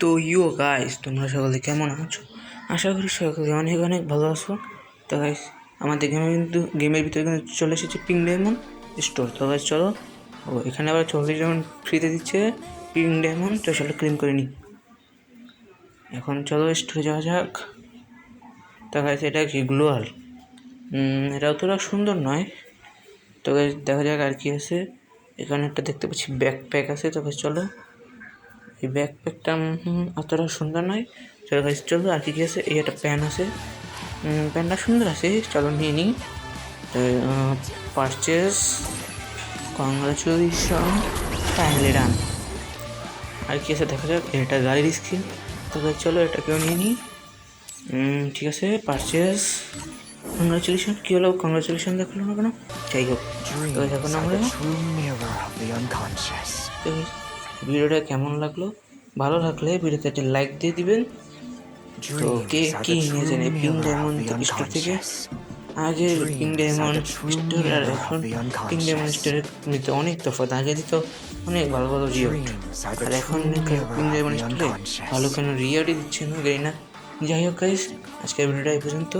তো you guys তোমরা সকলে কেমন আছো? আশা করি সকলে অনেক অনেক ভালো আছো। তো গাইস আমাদের গেমে কিন্তু গেমের ভিতরে কিন্তু চলে এসেছে পিং ডায়মন্ড স্টোর তো গাইস চলো। ও, এখানে আবার চল্লিশ ডায়মন্ড ফ্রিতে দিচ্ছে পিং ডায়মন্ড তো চলো ক্লেম করে নিই। এখন চলো স্টোরে যাওয়া যাক। তো গাইস এটা কি গ্লোয়াল এটা অতটা সুন্দর নয়। তো গাইস দেখা যাক আর কি আছে। এখানে একটা দেখতে পাচ্ছি ব্যাকপ্যাক আছে। তো গাইস চলো। এই ব্যাকপ্যাকটা অতটা সুন্দর নয়। চলো গাইস চলো আর কি কি আছে? এই একটা প্যান আছে। প্যানটা সুন্দর আছে চলো নিয়ে নিই। পারচেস কংগ্রাচুলেশন ফাইনালি ডান আর কি আছে? দেখা যাক এটা গাড়ির স্কিন তবে চলো এটাকেও নিয়ে নিই। ঠিক আছে পারচেস কংগ্রাচুলেশন কী হলো? কংগ্রাচুলেশন দেখল না কেন? যাই হোক। এখন আমরা ভিডিওটা কেমন লাগল? ভালো লাগলে ভিডিওতে একটা লাইক দিয়ে দিবেন। তো কে কি the নিয়ে true পিং ডায়মন্ড স্টোর থেকে? আগে পিং ডায়মন্ড স্টোর আর এখন পিং ডায়মন্ড. স্টোরের মধ্যে অনেক তফাৎ। আগে দিত অনেক ভালো ভালো রিওট আর এখন পিং ডায়মন্ড স্টোরে ভালো কেন রিওটই দিচ্ছে না যাই হোক গাইস আজকের ভিডিওটা এই পর্যন্ত।